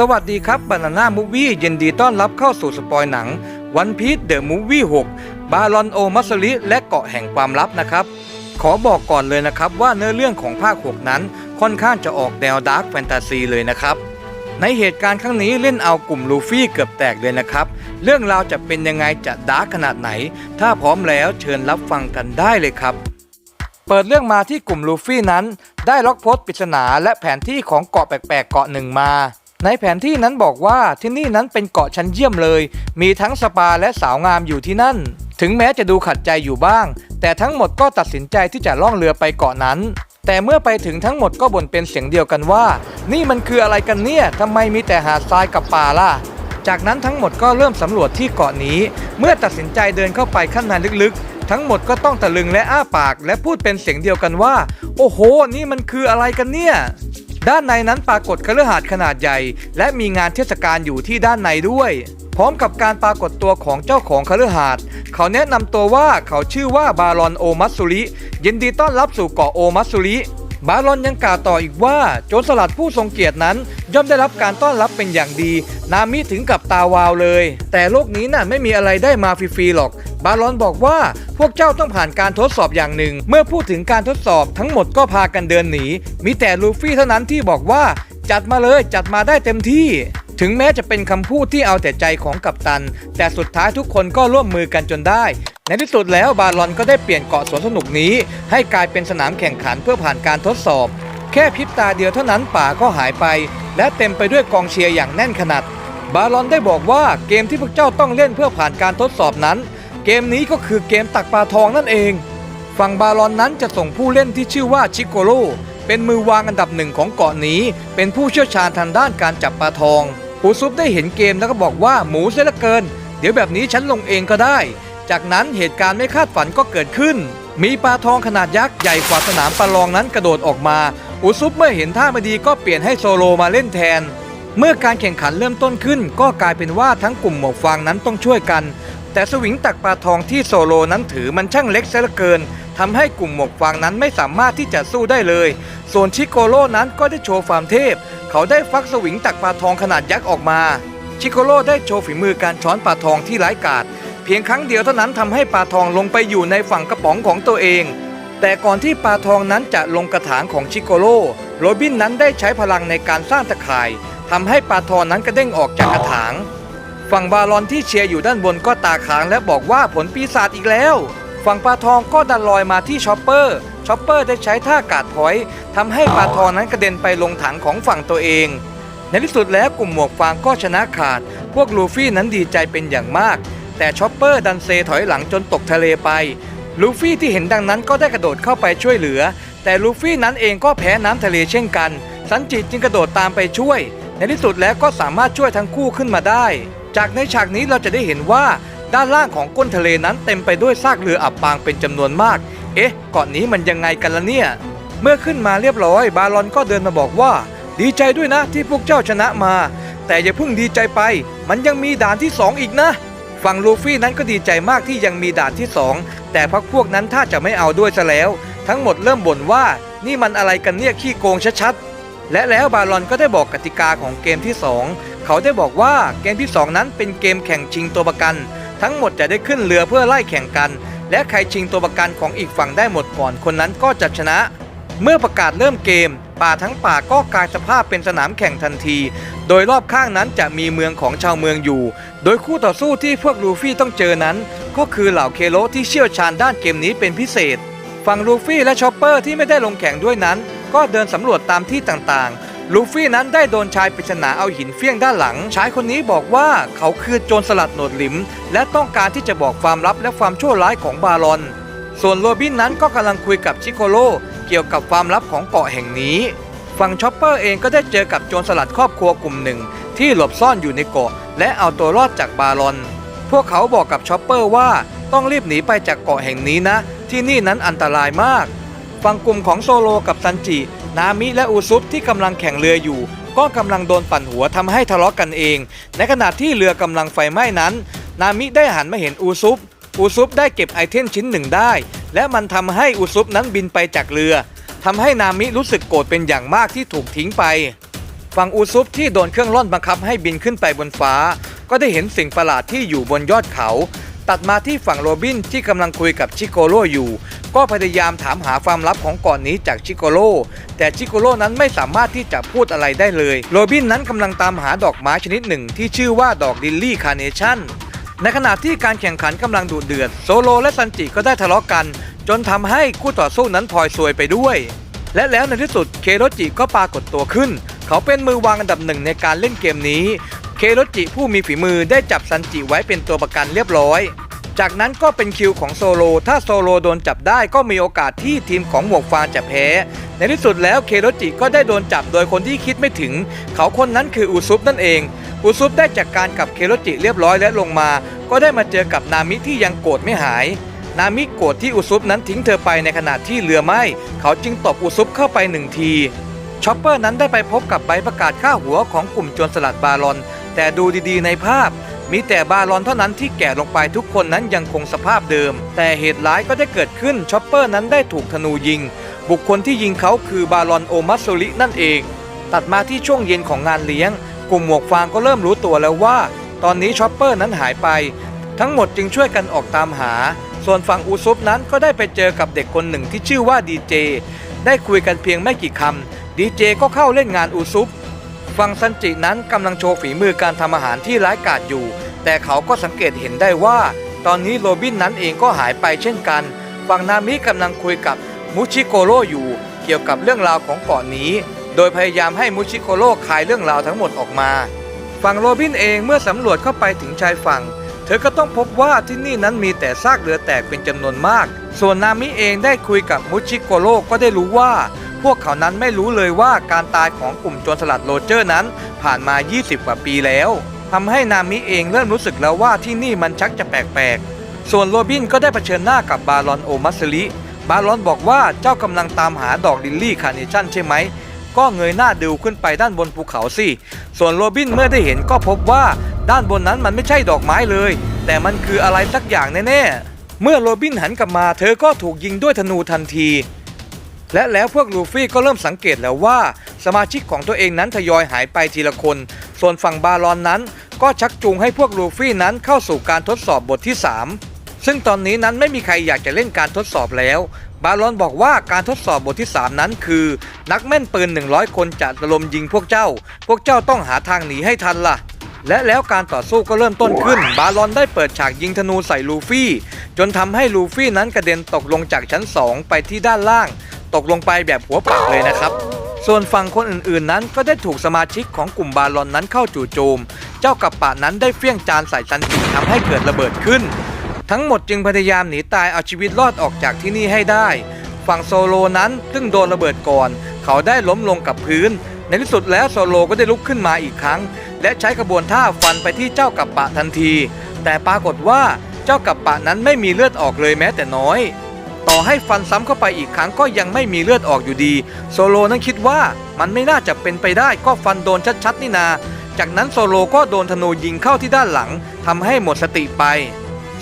สวัสดีครับบานาน่ามูวี่ยินดีต้อนรับเข้าสู่สปอยหนังวันพี e เดอะมูวี่6บาลอนโอมัสลิและเกาะแห่งความลับนะครับ ขอบอกก่อนเลยนะครับว่าเนื้อเรื่องของภาค 6 นั้นค่อนข้างจะออกแนวดาร์กแฟนตาซีเลยนะครับ ในเหตุการณ์ครั้งนี้เล่นเอากลุ่มลูฟี่เกือบแตกเลยนะครับ เรื่องราวจะเป็นยังไงจะดาร์กขนาดไหน ถ้าพร้อมแล้วเชิญรับฟังกันได้เลยครับเปิดเรื่องมาที่กลุ่มลูฟี่นั้น ได้ล็อกโพสต์ปริศนาและแผนที่ของเกาะแปลกๆเกาะหนึ่งมา ในแผนที่นั้นบอกว่าที่นี่นั้นเป็นเกาะชั้นเยี่ยมเลย มีทั้งสปาและสาวงามอยู่ที่นั่น ถึงแม้จะดูขัดใจอยู่บ้าง แต่ทั้งหมดก็ตัดสินใจที่จะล่องเรือไปเกาะนั้น แต่เมื่อไปถึงทั้งหมดก็บ่นเป็นเสียงเดียวกันว่า นี่มันคืออะไรกันเนี่ยทำไมมีแต่หาดทรายกับป่าล่ะ จากนั้นทั้งหมดก็เริ่มสำรวจที่เกาะนี้ เมื่อตัดสินใจเดินเข้าไปข้างในลึกๆ ทั้งหมดก็ต้องตะลึงและอ้าปาก และพูดเป็นเสียงเดียวกันว่า โอ้โห นี่มันคืออะไรกันเนี่ย ด้านในนั้นปรากฏคฤหาสน์ขนาดใหญ่ และมีงานเทศกาลอยู่ที่ด้านในด้วย พร้อมกับการปรากฏตัวของเจ้าของคฤหาสน์เขาแนะนำตัวว่าเขาชื่อว่าบารอนโอมัตสุริยินดีต้อนรับสู่เกาะโอมัตสุริ บารอนยังกล่าวต่ออีกว่าโจรสลัดผู้ทรงเกียรตินั้น ย่อมได้รับการต้อนรับเป็นอย่างดี นามิถึงกับตาวาวเลย แต่โลกนี้น่ะไม่มีอะไรได้มาฟรีๆหรอก บารอนบอกว่าพวกเจ้าต้องผ่านการทดสอบอย่างหนึ่ง เมื่อพูดถึงการทดสอบทั้งหมดก็พากันเดินหนี มีแต่ลูฟี่เท่านั้นที่บอกว่า จัดมาเลยจัดมาได้เต็มที่ ถึงแม้จะเป็นคำพูดที่เอาแต่ใจของกัปตัน แต่สุดท้ายทุกคนก็ร่วมมือกันจนได้ ในที่สุดแล้วบารอนก็ได้เปลี่ยนเกาะสวนสนุกนี้ ให้กลายเป็นสนามแข่งขันเพื่อผ่านการทดสอบ แค่พริบตาเดียวเท่านั้นป่าก็หายไป และเต็มไปด้วยกองเชียร์อย่างแน่นขนาด บารอนได้บอกว่าเกมที่พวกเจ้าต้องเล่นเพื่อผ่านการทดสอบนั้น เกมนี้ก็คือเกมตักปลาทองนั่นเอง ฝั่งบารอนนั้นจะส่งผู้เล่นที่ชื่อว่าชิโกโร่เป็นมือวางอันดับหนึ่งของเกาะนี้ เป็นผู้เชี่ยวชาญทางด้านการจับปลาทอง อูซุปได้เห็นเกมแล้วก็บอกว่าหมูเสียเหลือเกิน เดี๋ยวแบบนี้ฉันลงเองก็ได้ จากนั้นเหตุการณ์ไม่คาดฝันก็เกิดขึ้น มีปลาทองขนาดยักษ์ใหญ่กว่าสนามประลองนั้นกระโดดออกมาอูซุปเมื่อเห็นท่าไม่ดีก็เปลี่ยนให้โซโลมาเล่นแทน เมื่อการแข่งขันเริ่มต้นขึ้น ก็กลายเป็นว่าทั้งกลุ่มหมวกฟางนั้นต้องช่วยกัน แต่สวิงตักปลาทองที่โซโลนั้นถือมันช่างเล็กเสียเหลือเกิน ทำให้กลุ่มหมวกฟางนั้นไม่สามารถที่จะสู้ได้เลย ส่วนชิโกโร่นั้นก็ได้โชว์ความเทพ เขาได้ฟักสวิงตักปลาทองขนาดยักษ์ออกมา ชิโกโร่ได้โชว์ฝีมือการช้อนปลาทองที่ร้ายกาจเพียงครั้งเดียวเท่านั้นทำให้ปลาทองลงไปอยู่ในฝั่งกระป๋องของตัวเอง แต่ก่อนที่ปลาทองนั้นจะลงกระถางของชิโกโร่โรบินนั้นได้ใช้พลังในการสร้างตะข่ายทำให้ปลาทองนั้นกระเด้งออกจากกระถางฝั่งบารอนที่เชียร์อยู่ด้านบนก็ตาค้างและบอกว่าผลปีศาจอีกแล้ว ฝั่งปลาทองก็ดันลอยมาที่ชอปเปอร์ชอปเปอร์ได้ใช้ท่ากาดพอยทำให้ปลาทองนั้นกระเด็นไปลงถังของฝั่งตัวเอง ในที่สุดแล้วกลุ่มหมวกฟางก็ชนะขาด พวกลูฟี่นั้นดีใจเป็นอย่างมาก แต่ชอปเปอร์ดันเซถอยหลังจนตกทะเลไปลูฟี่ที่เห็นดังนั้นก็ได้กระโดดเข้าไปช่วยเหลือ แต่ลูฟี่นั้นเองก็แพ้น้ำทะเลเช่นกัน สันจิตจึงกระโดดตามไปช่วย ในที่สุดแล้วก็สามารถช่วยทั้งคู่ขึ้นมาได้ จากในฉากนี้เราจะได้เห็นว่า ด้านล่างของก้นทะเลนั้นเต็มไปด้วยซากเรืออับปางเป็นจำนวนมาก เอ๊ะเกาะนี้มันยังไงกันละเนี่ย เมื่อขึ้นมาเรียบร้อย บารอนก็เดินมาบอกว่า ดีใจด้วยนะที่พวกเจ้าชนะมา แต่อย่าเพิ่งดีใจไป มันยังมีด่านที่สองอีกนะฝั่งลูฟี่นั้นก็ดีใจมากที่ยังมีด่านที่สองแต่พักพวกนั้นถ้าจะไม่เอาด้วยซะแล้ว ทั้งหมดเริ่มบ่นว่านี่มันอะไรกันเนี่ยขี้โกงชัดๆและแล้วบารอนก็ได้บอกกติกาของเกมที่ 2 เขาได้บอกว่าเกมที่ 2 นั้นเป็นเกมแข่งชิงตัวประกัน ทั้งหมดจะได้ขึ้นเรือเพื่อไล่แข่งกัน และใครชิงตัวประกันของอีกฝั่งได้หมดก่อนคนนั้นก็จะชนะ เมื่อประกาศเริ่มเกม ป่าทั้งป่าก็กลายสภาพเป็นสนามแข่งทันที โดยรอบข้างนั้นจะมีเมืองของชาวเมืองอยู่ โดยคู่ต่อสู้ที่พวกลูฟี่ต้องเจอนั้น ก็คือเหล่าเคโลที่เชี่ยวชาญด้านเกมนี้เป็นพิเศษ ฝั่งลูฟี่และชอปเปอร์ที่ไม่ได้ลงแข่งด้วยนั้น ก็เดินสำรวจตามที่ต่างๆ ลูฟี่นั้นได้โดนชายปริศนาเอาหินเฟี้ยงด้านหลัง ชายคนนี้บอกว่าเขาคือโจรสลัดหนวดหลิม และต้องการที่จะบอกความลับและความชั่วร้ายของบารอน ส่วนโรบินนั้นก็กำลังคุยกับชิโกโร่เกี่ยวกับความลับของเกาะแห่งนี้ฝั่งช็อปเปอร์เองก็ได้เจอกับโจรสลัดครอบครัวกลุ่มหนึ่ง ที่หลบซ่อนอยู่ในเกาะ และเอาตัวรอดจากบารอน พวกเขาบอกกับช็อปเปอร์ว่าต้องรีบหนีไปจากเกาะแห่งนี้นะ ที่นี่นั้นอันตรายมาก ฝั่งกลุ่มของโซโลกับซันจิ นามิและอูซุปที่กำลังแข่งเรืออยู่ ก็กำลังโดนปั่นหัวทำให้ทะเลาะกันเอง ในขณะที่เรือกำลังไฟไหม้นั้น นามิได้หันมาเห็นอูซุปอูซุปได้เก็บไอเทมชิ้นหนึ่งได้ และมันทำให้อูซุปนั้นบินไปจากเรือทำให้นามิรู้สึกโกรธเป็นอย่างมากที่ถูกทิ้งไปฝั่งอูซุปที่โดนเครื่องล่อนบังคับให้บินขึ้นไปบนฟ้า ก็ได้เห็นสิ่งประหลาดที่อยู่บนยอดเขา ตัดมาที่ฝั่งโรบินที่กำลังคุยกับชิโกโร่อยู่ ก็พยายามถามหาความลับของเกาะนนี้จากชิโกโร่แต่ชิโกโร่นั้นไม่สามารถที่จะพูดอะไรได้เลย โรบินนั้นกำลังตามหาดอกไม้ชนิดหนึ่งที่ชื่อว่าดอกลิลลี่คาร์เนชั่นในขณะที่การแข่งขันกำลังดุเดือดโซโลและซันจิก็ได้ทะเลาะกัน จนทำให้คู่ต่อสู้นั้นพลอยซวยไปด้วย และแล้วในที่สุดเคโรจิก็ปรากฏตัวขึ้น เขาเป็นมือวางอันดับหนึ่งในการเล่นเกมนี้ เคโรจิผู้มีฝีมือได้จับซันจิไว้เป็นตัวประกันเรียบร้อย จากนั้นก็เป็นคิวของโซโล ถ้าโซโลโดนจับได้ก็มีโอกาสที่ทีมของหมวกฟางจะแพ้ ในที่สุดแล้วเคโรจิก็ได้โดนจับโดยคนที่คิดไม่ถึง เขาคนนั้นคืออุซุปนั่นเอง อุซุปได้จัดกการกับเคโรจิเรียบร้อยและลงมา ก็ได้มาเจอกับนามิที่ยังโกรธไม่หาย นามิโกรธที่อุซุปนั้นทิ้งเธอไปในขณะที่เรือไหม้ เขาจึงตบอุซุปเข้าไปหนึ่งทีชอปเปอร์นั้นได้ไปพบกับใบประกาศค่าหัวของกลุ่มโจรสลัดบารอน แต่ดูดีๆ ในภาพ มีแต่บารอนเท่านั้นที่แก่ลงไปทุกคนนั้นยังคงสภาพเดิม แต่เหตุร้ายก็ได้เกิดขึ้นชอปเปอร์นั้นได้ถูกธนูยิง บุคคลที่ยิงเขาคือบารอนโอมัสโซรินั่นเอง ตัดมาที่ช่วงเย็นของงานเลี้ยง กลุ่มหมวกฟางก็เริ่มรู้ตัวแล้วว่า ตอนนี้ชอปเปอร์นั้นหายไป ทั้งหมดจึงช่วยกันออกตามหา ส่วนฝั่งอูซุปนั้นก็ได้ไปเจอกับเด็กคนหนึ่งที่ชื่อว่าดีเจได้คุยกันเพียงไม่กี่คำดีเจก็เข้าเล่นงานอูซุป ฝั่งซันจินั้นกำลังโชว์ฝีมือการทำอาหารที่ร้ายกาจอยู่ แต่เขาก็สังเกตเห็นได้ว่า ตอนนี้โรบินนั้นเองก็หายไปเช่นกัน ฝั่งนามิกำลังคุยกับมุชิโกโร่อยู่ เกี่ยวกับเรื่องราวของเกาะนนี้ โดยพยายามให้มุชิโกโร่คลายเรื่องราวทั้งหมดออกมา ฝั่งโรบินเองเมื่อสำรวจเข้าไปถึงชายฝั่ง เธอก็ต้องพบว่าที่นี่นั้นมีแต่ซากเรือแตกเป็นจำนวนมาก ส่วนนามิเองได้คุยกับมุชิโกโร่ก็ได้รู้ว่า พวกเขานั้นไม่รู้เลยว่าการตายของกลุ่มโจรสลัดโรเจอร์นั้นผ่านมา 20 กว่าปีแล้วทำให้นามิเองเริ่มรู้สึกแล้วว่าที่นี่มันชักจะแปลกๆ ส่วนโรบินก็ได้เผชิญหน้ากับบารอนโอมัสลิบารอนบอกว่าเจ้ากำลังตามหาดอกลิลลี่คาร์เนชั่นใช่ไหม ก็เงยหน้าดูขึ้นไปด้านบนภูเขาสิ ส่วนโรบินเมื่อได้เห็นก็พบว่าด้านบนนั้นมันไม่ใช่ดอกไม้เลย แต่มันคืออะไรสักอย่างแน่ๆ เมื่อโรบินหันกลับมาเธอก็ถูกยิงด้วยธนูทันที และแล้วพวกลูฟี่ก็เริ่มสังเกตแล้วว่าสมาชิกของตัวเองนั้นทยอยหายไปทีละคน ส่วนฝั่งบารอนนั้น ก็ชักจูงให้พวกลูฟี่นั้นเข้าสู่การทดสอบบทที่ 3 ซึ่งตอนนี้นั้นไม่มีใครอยากจะเล่นการทดสอบแล้ว บารอนบอกว่าการทดสอบบทที่ 3 นั้นคือ นักแม่นปืน 100 คนจะระลมยิงพวกเจ้า พวกเจ้าต้องหาทางหนีให้ทันล่ะและแล้วการต่อสู้ก็เริ่มต้นขึ้น บารอนได้เปิดฉากยิงธนูใส่ลูฟี่ จนทำให้ลูฟี่นั้นกระเด็นตกลงจากชั้น 2 ไปที่ด้านล่าง ตกลงไปแบบหัวปักเลยนะครับ ส่วนฝั่งคนอื่นๆนั้นก็ได้ถูกสมาชิกของกลุ่มบารอนนั้นเข้าจู่โจม เจ้ากับปะนั้นได้เฟี้ยงจานใส่ซันจิทำให้เกิดระเบิดขึ้น ทั้งหมดจึงพยายามหนีตายเอาชีวิตรอดออกจากที่นี่ให้ได้ ฝั่งโซโลนั้นซึ่งโดนระเบิดก่อน เขาได้ล้มลงกับพื้น ในที่สุดแล้วโซโลก็ได้ลุกขึ้นมาอีกครั้ง และใช้กระบวนท่าฟันไปที่เจ้ากับปะทันที แต่ปรากฏว่าเจ้ากับปะนั้นไม่มีเลือดออกเลยแม้แต่น้อย อให้ฟันซ้ำเข้าไปอีกครั้งก็ยังไม่มีเลือดออกอยู่ดี โซโลนั้นคิดว่ามันไม่น่าจะเป็นไปได้ก็ฟันโดนชัดๆนี่นา จากนั้นโซโลก็โดนธนูยิงเข้าที่ด้านหลังทำให้หมดสติไป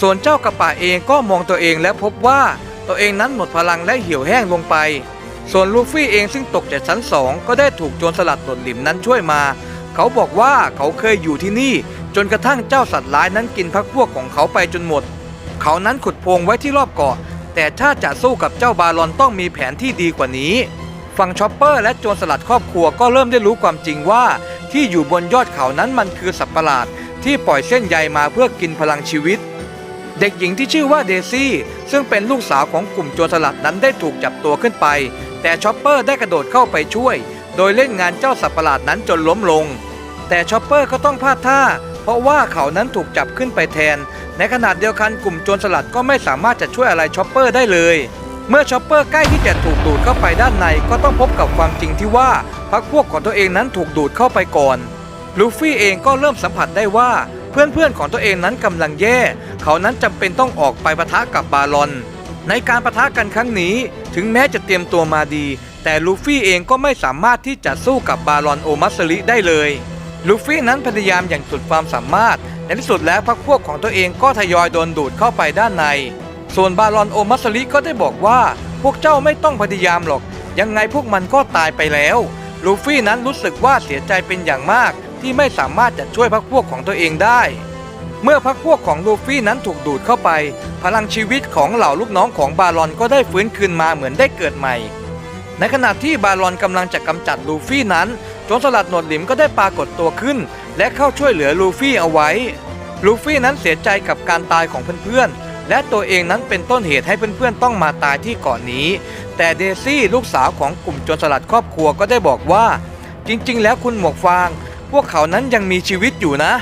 ส่วนเจ้ากระป่าเองก็มองตัวเองและพบว่าตัวเองนั้นหมดพลังและเหี่ยวแห้งลงไป ส่วนลูฟี่เองซึ่งตกจากชั้นสองก็ได้ถูกโจรสลัดหลดหลิมนั้นช่วยมา เขาบอกว่าเขาเคยอยู่ที่นี่ จนกระทั่งเจ้าสัตว์ร้ายนั้นกินพักพวกของเขาไปจนหมด เขานั้นขุดโพรงไว้ที่รอบเกาะ แต่ถ้าจะสู้กับเจ้าบารอนต้องมีแผนที่ดีกว่านี้ ฝั่งชอปเปอร์และโจรสลัดครอบครัวก็เริ่มได้รู้ความจริงว่า ที่อยู่บนยอดเขานั้นมันคือสัตว์ประหลาด ที่ปล่อยเส้นใยมาเพื่อกินพลังชีวิต เด็กหญิงที่ชื่อว่าเดซี่ ซึ่งเป็นลูกสาวของกลุ่มโจรสลัดนั้นได้ถูกจับตัวขึ้นไป แต่ชอปเปอร์ได้กระโดดเข้าไปช่วย โดยเล่นงานเจ้าสัตว์ประหลาดนั้นจนล้มลง แต่ชอปเปอร์ก็ต้องพลาดท่า เพราะว่าเขานั้นถูกจับขึ้นไปแทน ในขณะเดียวกันกลุ่มโจรสลัดก็ไม่สามารถจะช่วยอะไรชอปเปอร์ได้เลย เมื่อชอปเปอร์ใกล้ที่จะถูกดูดเข้าไปด้านในก็ต้องพบกับความจริงที่ว่าพรรคพวกของตัวเองนั้นถูกดูดเข้าไปก่อนลูฟี่เองก็เริ่มสัมผัสได้ว่าเพื่อนๆของตัวเองนั้นกำลังแย่ เขานั้นจำเป็นต้องออกไปปะทะกับบารอน ในการปะทะกันครั้งนี้ ถึงแม้จะเตรียมตัวมาดี แต่ลูฟี่เองก็ไม่สามารถที่จะสู้กับบารอนโอมัสริได้เลย ลูฟี่นั้นพยายามอย่างสุดความสามารถ ในที่สุดแล้วพรรคพวกของตัวเองก็ทยอยโดนดูดเข้าไปด้านใน ส่วนบารอนโอมัสริก็ได้บอกว่า พวกเจ้าไม่ต้องพยายามหรอก ยังไงพวกมันก็ตายไปแล้ว ลูฟี่นั้นรู้สึกว่าเสียใจเป็นอย่างมากที่ไม่สามารถจะช่วยพรรคพวกของตัวเองได้ เมื่อพรรคพวกของลูฟี่นั้นถูกดูดเข้าไป พลังชีวิตของเหล่าลูกน้องของบารอนก็ได้ฟื้นคืนมาเหมือนได้เกิดใหม่ ในขณะที่บารอนกำลังจะกำจัดลูฟี่นั้นโจรสลัดหนวดหลิมก็ได้ปรากฏตัวขึ้น และเข้าช่วยเหลือลูฟี่เอาไว้ ลูฟี่นั้นเสียใจกับการตายของเพื่อนๆ และตัวเองนั้นเป็นต้นเหตุให้เพื่อนๆ ต้องมาตายที่เกาะนนี้ แต่เดซี่ลูกสาวของกลุ่มโจรสลัดครอบครัวก็ได้บอกว่า จริงๆ แล้วคุณหมวกฟาง พวกเขานั้นยังมีชีวิตอยู่นะ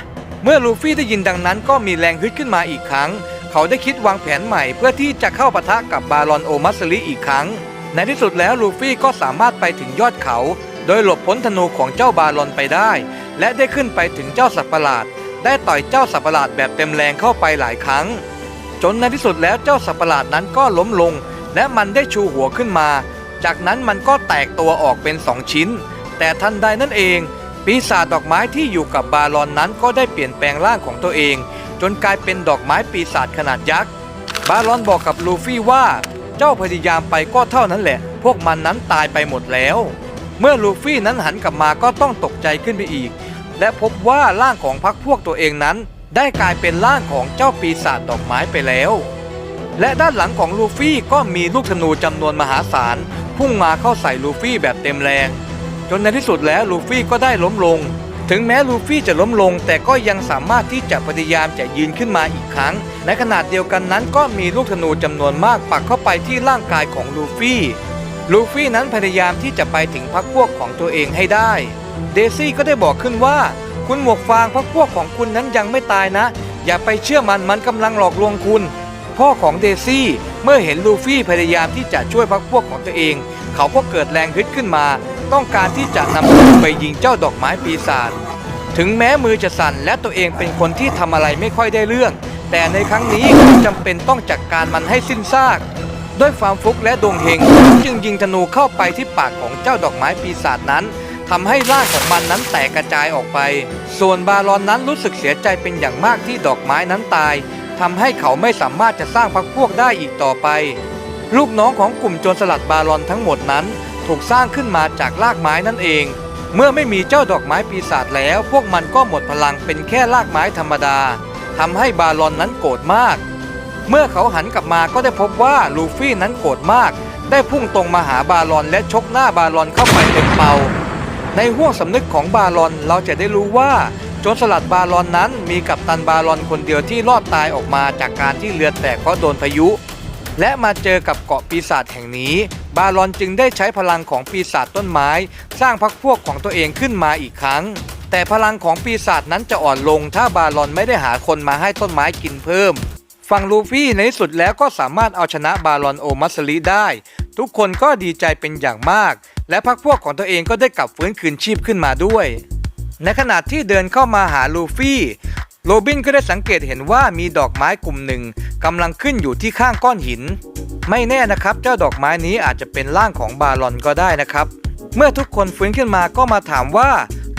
เมื่อลูฟี่ได้ยินดังนั้นก็มีแรงฮึดขึ้นมาอีกครั้ง เขาได้คิดวางแผนใหม่เพื่อที่จะเข้าปะทะกับบารอนโอมัสลิอีกครั้ง ในที่สุดแล้วลูฟี่ก็สามารถไปถึงยอดเขา โดยหลบพ้นธนูของเจ้าบารอนไปได้ และได้ขึ้นไปถึงเจ้าสัตว์ประหลาด ได้ต่อยเจ้าสัตว์ประหลาดแบบเต็มแรงเข้าไปหลายครั้ง จนในที่สุดแล้วเจ้าสัตว์ประหลาดนั้นก็ล้มลง และมันได้ชูหัวขึ้นมา จากนั้นมันก็แตกตัวออกเป็นสองชิ้น แต่ทันใดนั่นเอง ปีศาจดอกไม้ที่อยู่กับบารอนนั้นก็ได้เปลี่ยนแปลงร่างของตัวเอง จนกลายเป็นดอกไม้ปีศาจขนาดยักษ์บารอนบอกกับลูฟี่ว่า เจ้าพยายามไปก็เท่านั้นแหละ พวกมันนั้นตายไปหมดแล้ว เมื่อลูฟี่นั้นหันกลับมาก็ต้องตกใจขึ้นไปอีก และพบว่าร่างของพรรคพวกตัวเองนั้น ได้กลายเป็นร่างของเจ้าปีศาจดอกไม้ไปแล้ว และด้านหลังของลูฟี่ก็มีลูกธนูจำนวนมหาศาลพุ่งมาเข้าใส่ลูฟี่แบบเต็มแรง จนในที่สุดแล้วลูฟี่ก็ได้ล้มลง ถึงแม้ลูฟี่จะล้มลง แต่ก็ยังสามารถที่จะพยายามจะยืนขึ้นมาอีกครั้ง ในขณะเดียวกันนั้นก็มีลูกธนูจำนวนมากปักเข้าไปที่ร่างกายของลูฟี่ลูฟี่นั้นพยายามที่จะไปถึงพรรคพวกของตัวเองให้ได้ เดซี่ก็ได้บอกขึ้นว่า คุณหมวกฟางพรรคพวกของคุณนั้นยังไม่ตายนะ อย่าไปเชื่อมันมันกำลังหลอกลวงคุณ พ่อของเดซี่เมื่อเห็นลูฟี่พยายามที่จะช่วยพรรคพวกของตัวเอง เขาก็เกิดแรงฮึดขึ้นมา ต้องการที่จะนำปืนไปยิงเจ้าดอกไม้ปีศาจถึงแม้มือจะสั่นและตัวเองเป็นคนที่ทำอะไรไม่ค่อยได้เรื่อง แต่ในครั้งนี้เขาจำเป็นต้องจัดกการมันให้สิ้นซาก ด้วยความฟุกและดวงเฮงจึงยิงธนูเข้าไปที่ปากของเจ้าดอกไม้ปีศาจนั้นทำให้ร่างของมันนั้นแตกกระจายออกไป ส่วนบารอนนั้นรู้สึกเสียใจเป็นอย่างมากที่ดอกไม้นั้นตายทำให้เขาไม่สามารถจะสร้างพรรคพวกได้อีกต่อไป ลูกน้องของกลุ่มโจรสลัดบารอนทั้งหมดนั้น ถูกสร้างขึ้นมาจากรากไม้นั่นเอง เมื่อไม่มีเจ้าดอกไม้ปีศาจแล้ว พวกมันก็หมดพลังเป็นแค่รากไม้ธรรมดาทำให้บารอนนั้นโกรธมาก เมื่อเขาหันกลับมาก็ได้พบว่าลูฟี่นั้นโกรธมาก ได้พุ่งตรงมาหาบารอนและชกหน้าบารอนเข้าไปเต็มเป่า ในห้วงสำนึกของบารอนเราจะได้รู้ว่าโจรสลัดบารอนนั้นมีกัปตันบารอนคนเดียวที่รอดตายออกมาจากการที่เรือแตกเพราะโดนพายุ และมาเจอกับเกาะปีศาจแห่งนี้ บารอนจึงได้ใช้พลังของปีศาจต้นไม้ สร้างพรรคพวกของตัวเองขึ้นมาอีกครั้ง แต่พลังของปีศาจนั้นจะอ่อนลง ถ้าบารอนไม่ได้หาคนมาให้ต้นไม้กินเพิ่มฝั่งลูฟี่ในที่สุดแล้วก็สามารถเอาชนะบารอนโอมัสลิได้ ทุกคนก็ดีใจเป็นอย่างมาก และพรรคพวกของตัวเองก็ได้กลับฟื้นคืนชีพขึ้นมาด้วย ในขณะที่เดินเข้ามาหาลูฟี่ โรบินก็ได้สังเกตเห็นว่ามีดอกไม้กลุ่มหนึ่งกำลังขึ้นอยู่ที่ข้างก้อนหิน ไม่แน่นะครับ เจ้าดอกไม้นี้อาจจะเป็นร่างของบารอนก็ได้นะครับ เมื่อทุกคนฟื้นขึ้นมาก็มาถามว่า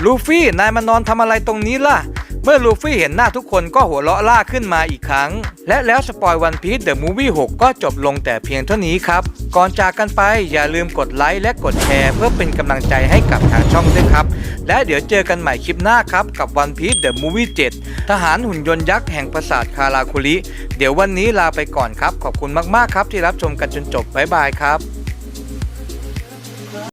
ลูฟี่นายมานอนทำอะไรตรงนี้ล่ะ เมื่อลูฟี่เห็นหน้าทุกคนก็หัวเราะล่าขึ้นมาอีกครั้ง และแล้วสปอยวันพี e เดอะมูวี่6ก็จบลงแต่เพียงเท่านี้ครับ ก่อนจากกันไปอย่าลืมกดไลค์และกดแชร์เพื่อเป็นกำลังใจให้กับทางช่องด้วยครับ และเดี๋ยวเจอกันใหม่คลิปหน้าครับ กับวันพีซเดอะมูวี่7ทหารหุ่นยนต์ยักษ์แห่งปราสาทคาราคุริ เดี๋ยววันนี้ลาไปก่อนครับ ขอบคุณมากๆครับที่รับชมกันจนจบบ๊ายบายครับ